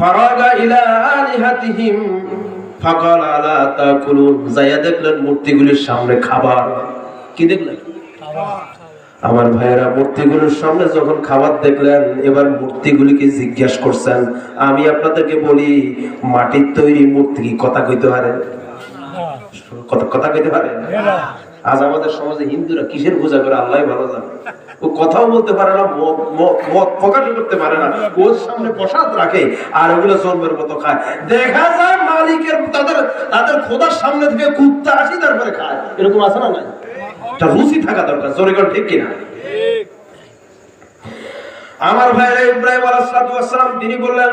ফারাগা ইলা আলিহাতিহিম ফাকাল আলা দেখলেন মূর্তিগুলির সামনে খাবার। কি দেখলেন? আমার ভাইয়েরা মূর্তিগুলোর সামনে যখন খাবার দেখলেন এবার মূর্তিগুলিকে জিজ্ঞাসা করছেন আমি আপনাদেরকে বলি মাটির তৈরি মূর্তি কি কথা কইতে পারে? কথা কথা কইতে পারে? আজ আমাদের সমাজে হিন্দুরা কিসের পূজা করে? আল্লাহ ভালো জানে। ও কথাও বলতে পারে না মত প্রকাশ করতে পারে না। ওর সামনে প্রসাদ রাখে আর ওগুলো জন্মের মতো খায়। দেখা যায় মালিকের তাদের তাদের খোদার সামনে থেকে কুত্তা আসি তারপরে খায়। এরকম আছে না নাই? এটা থাকা দরকার, জোরে করে, ঠিক কিনা? আমার ভাইরা ইব্রাহিম আলাইহিসসালাম তিনি বললেন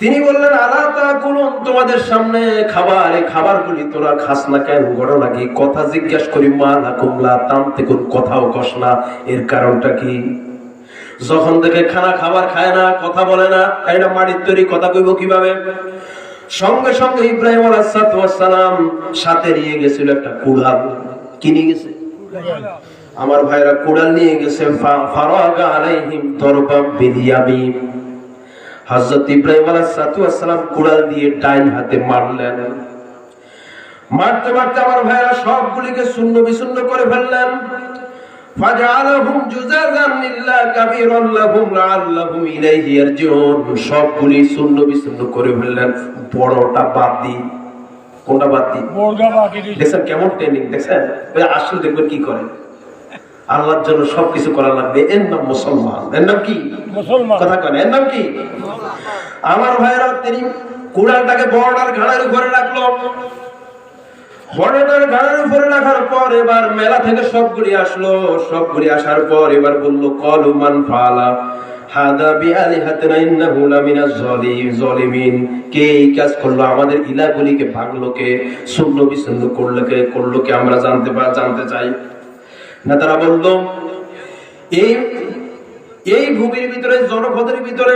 তিনি বললেন আল্লাহ তাকুলুন? তোমাদের সামনে খাবার, এই খাবারগুলি তোরা খাস না কেন? ঘটনা কি কথা জিজ্ঞেস করি, মা না কুমলা তামতে কোন কথাও কস না। এর কারণটা কি? যখন থেকে খানা খাবার খায় না, কথা বলে না এটা মাটির তৈরি কথা কইব কীভাবে? সঙ্গে সঙ্গে ইব্রাহিম আলাইসালাম সাথে নিয়ে গেছিল একটা কুড়াল। কি নিয়ে গেছে? আমার ভাইরা কুড়াল নিয়ে গেছে ফারাগা আলাইহিম দরবাম বিদিয়ামিম হযরত ইব্রাহিম আলাইহিস সালাম কুড়াল দিয়ে ডাইন হাতে মারলেন। মারতে মারতে আমার ভাইরা সবগুলিকে শূন্য বিশূন্য করে ফেললেন। সবগুলি শূন্য বিশূন্য করে ফেললেন। বড়টা বাদ দি। কোনটা বাদ দি? দেখছেন কেমন ট্রেনিং দেখছেন? আসলে দেখবেন কি করে? আল্লাহর জন্য সবকিছু করা লাগবে। এর নাম মুসলমান। এর নাম কি? মুসলমান। কথা কেন এর নাম কি? আমার ভাইরা তিনি কুড়ালটাকে বড়টার ঘাড়ের উপরে রাখল। বড়টার ঘাড়ের উপরে রাখার পর এবার মেলা থেকে আসলো। আসার পর এবার বলল কলুমান ফালা, হাদা ইন্নাহু জালিমিন কে এই কাজ করল? আমাদের ইলাগুলিকে ভাঙলো কে? শূন্য বিশূন্য করল কে? করল কে? আমরা জানতে পা, জানতে চাই। না তারা বলল, এই এই ভূমির ভিতরে, জনপদের ভিতরে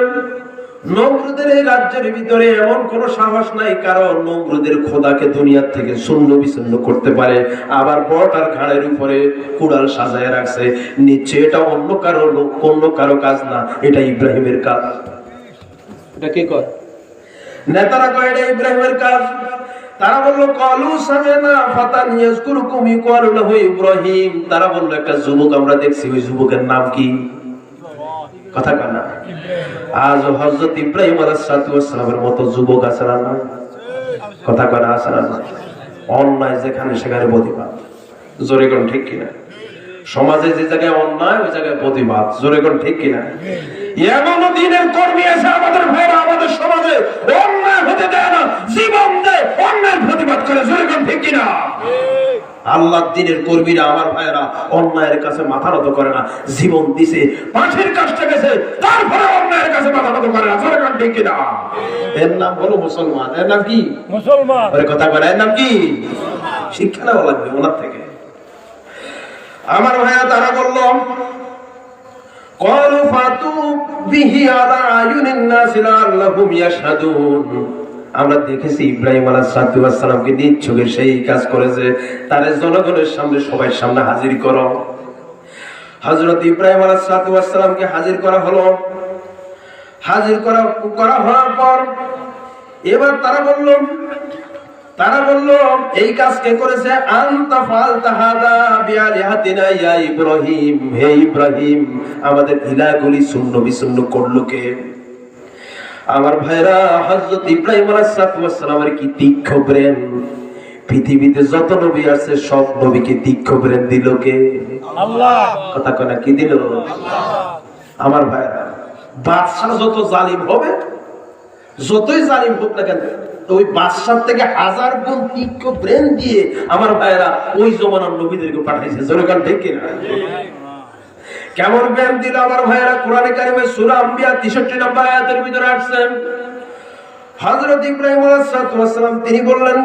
নমরুদের এই রাজ্যের ভিতরে এমন কোন সাহস নাই কারণ নমরুদের খোদাকে দুনিয়ার থেকে শূন্য বিচ্ছিন্ন করতে পারে। আবার বড়টার ঘাড়ের উপরে কুড়াল সাজায় রাখছে। নিচ্ছে এটা অন্য কারও লোক অন্য কারও কাজ না এটা ইব্রাহিমের কাজ। এটা কে কর? নেতারা কয় এটা ইব্রাহিমের কাজ। তারা বলল কলু সামেনা ফাতান ইয়াজকুরুকুম ইউকালু লাহু ইব্রাহিম। তারা বলল একটা যুবক আমরা দেখছি ওই যুবকের নাম কি? কথা কানা আজ হযরত ইব্রাহিম আলাইহিস সালামের মতো যুবক আছে না? কথা কানা আছে না? অন্যায় যেখানে, সেখানে প্রতিবাদ। জোরে কোন ঠিক কিনা? সমাজে যে জায়গায় অন্যায়, ওই জায়গায় প্রতিবাদ। জোরে কোন ঠিক কিনা? এমন দিনের কর্মী আছে আমাদের ভাইরা আমাদের সমাজে অন্যায় হতে দেয় না, জীবন দেয়, অন্যায় প্রতিবাদ করে। জোরে কোন ঠিক কিনা? আল্লাহ দিনের কর্মীরা, আমার ভাইয়েরা অন্যায়ের কাছে মাথা নত করে না। জীবন দিছে, পাখির কাজটা গেছে তারপরে কাছে মাথা নত করে না জোরে কোন ঠিক কিনা এর নাম হলো মুসলমান এর নাম কি মুসলমান ওরে কথা বলে এর নাম কি শিক্ষা নেওয়া লাগবে ওনার থেকে আমার ভাইয়া তারা বলল قالوا فاتوا به على اعين الناس لعلهم يشهدون আমরা দেখেছি ইব্রাহিম আলাইহিস সালামকে নিচ্ছকে সেই কাজ করেছে তার জনগণের সামনে সবাই সামনে হাজির করো হযরত ইব্রাহিম আলাইহিস সালামকে হাজির করা হলো হাজির করা করা হওয়ার পর এবার তারা বলল তারা বলল এই কাজ কে করেছে? আনতা ফালতা হাদা বিআলিহাতিনা ইয়া ইব্রাহিম। হে ইব্রাহিম আমাদের ইলাহগুলি শূন্য বিশূন্য করল কে? আমার ভাইরা হযরত ইব্রাহিম আলাইহিস সালামের কি তীক্ষ্ণ ব্রেন? পৃথিবীতে যত নবী আছে সব নবীকে তীক্ষ্ণ ব্রেন দিল কে? আল্লাহ। কথা কনা কি দিল? আমার ভাইরা বাদশাহ যত জালিম হবে, যতই জালিম হোক না কেন ওই বাদশার থেকে হাজার গুণ তীক্ষ্ণ ব্রেন দিয়ে আমার ভাইয়েরা ওই জমানার নবীদেরকে পাঠাইছে। জনগণ ঠিক কিনা? কেমন ব্রেন দিল আমার ভাইয়েরা? কোরআনে কারিমে সূরা আম্বিয়া 63 নম্বর আয়াতের ভিতরে আসছেন। হযরত ইব্রাহিম আলাইহিস সালাম, তিনি বললেন,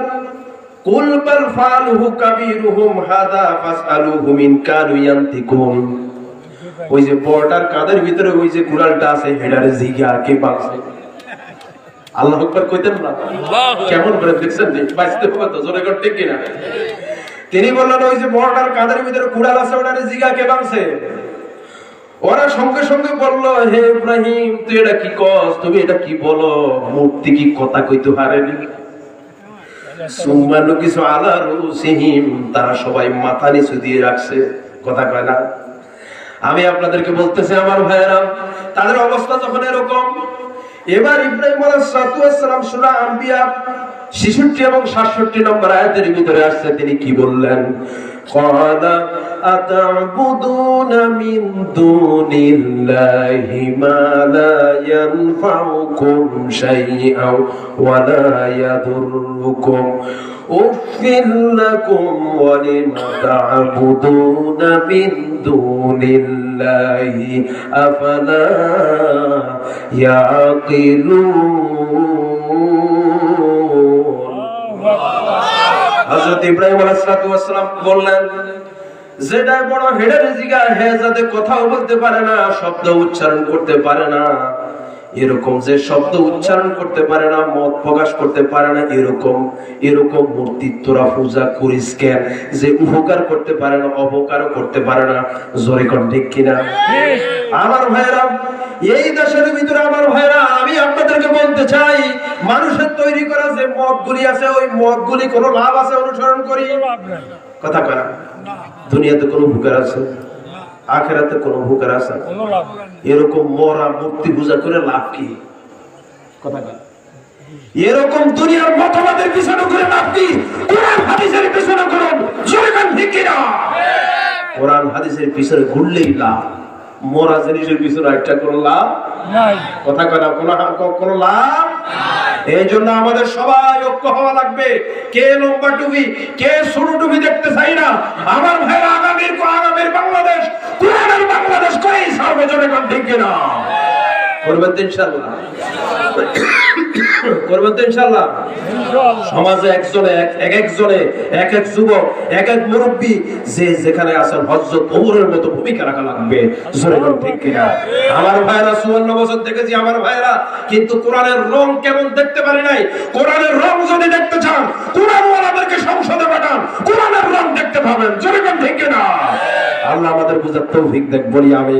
কুল বাল ফালুহু কাবীরুহুম হাদা ফাসআলুহু মিন কানু ইয়ান্তিকুন। ওই যে বর্ডার কাদের ভিতরে ওই যে কুড়ালটা আছে হেডারে জিগা কে বাঁচছে আল্লাহ আকবার কইতেন না? কেমন করে দেখছেন বাঁচতে হবে তো জোরে করে ঠিক কিনা তিনি বললেন ওই যে বর্ডার কাদের ভিতরে কুড়াল আছে ওটারে জিগা কে বাঁচছে? ওরা সঙ্গে সঙ্গে বলল হে ইব্রাহিম তুই এটা কি কস? তুমি এটা কি বলো? মূর্তি কি কথা কইতে পারেনি? কিছু আলা রুসিহিম তারা সবাই মাথা নিচু দিয়ে রাখছে। কথা কয় না? আমি আপনাদেরকে বলতেছি, আমার ভাইয়েরা, তাদের অবস্থা যখন এরকম, এবার ইব্রাহিম আলাইহিসসালাম সূরা আম্বিয়া 66 এবং 67 নম্বর আয়াতের ভিতরে আসছে, তিনি কি বললেন? قال أتعبدون من دون الله ما لا ينفعكم شيئا ولا يضركم. أف لكم ولم تعبدون من دون الله أفلا يعقلون؟ হযরত ইব্রাহিম আলাইহিস সালাম বললেন যেটা বড় হেডের জিগা হে যাতে কথাও বলতে পারে না শব্দ উচ্চারণ করতে পারে না। এরকম যে শব্দ উচ্চারণ করতে পারে না মত প্রকাশ করতে পারে না এরকম এরকম মূর্তি তোরা পূজা করিস কেন? যে উপকার করতে পারে না অপকারও করতে পারে না। জোরে কর ঠিক কিনা? আমার ভাইরা এই দেশের ভিতরে আমার ভাইরা আমি আপনাদেরকে বলতে চাই মানুষের তৈরি করা যে মতগুলি আছে ওই মতগুলি কোনো লাভ আছে অনুসরণ করি? কথা কয় দুনিয়াতে কোনো ভুকার আছে? আখেরাতে কোনো ভুকার আছে? এরকম মরা মূর্তি পূজা করে লাভ কি? কথা কয় এরকম দুনিয়ার মতবাদের পিছনে করে লাভ কি? কোরআন হাদিসের পিছনে করুন জোরে কান ঠিক কোরআন হাদিসের পিছনে ঘুরলেই লাভ। মরা জিনিসের পিছনে একটা কোনো লাভ নাই। কথা কয় না? কোনো কোনো লাভ এই জন্য আমাদের সবাই ঐক্য হওয়া লাগবে। কে লম্বা টুপি, কে সরু টুপি দেখতে চাই না? আমার ভাইরা আগামীর আগামীর বাংলাদেশ কোরআনের বাংলাদেশ করেই সার্বজনীন ঠিক কিনা? আমার ভাইরা কিন্তু কোরআনের রং কেমন দেখতে পারি নাই? কোরআনের রং যদি দেখতে চান কোরআন ওয়ালাদেরকে সংসদে পাঠান, কোরআনের রং দেখতে পাবেন। জোরে কিনা? আল্লাহ আমাদের বুঝার তৌফিক দেখ বলি আমি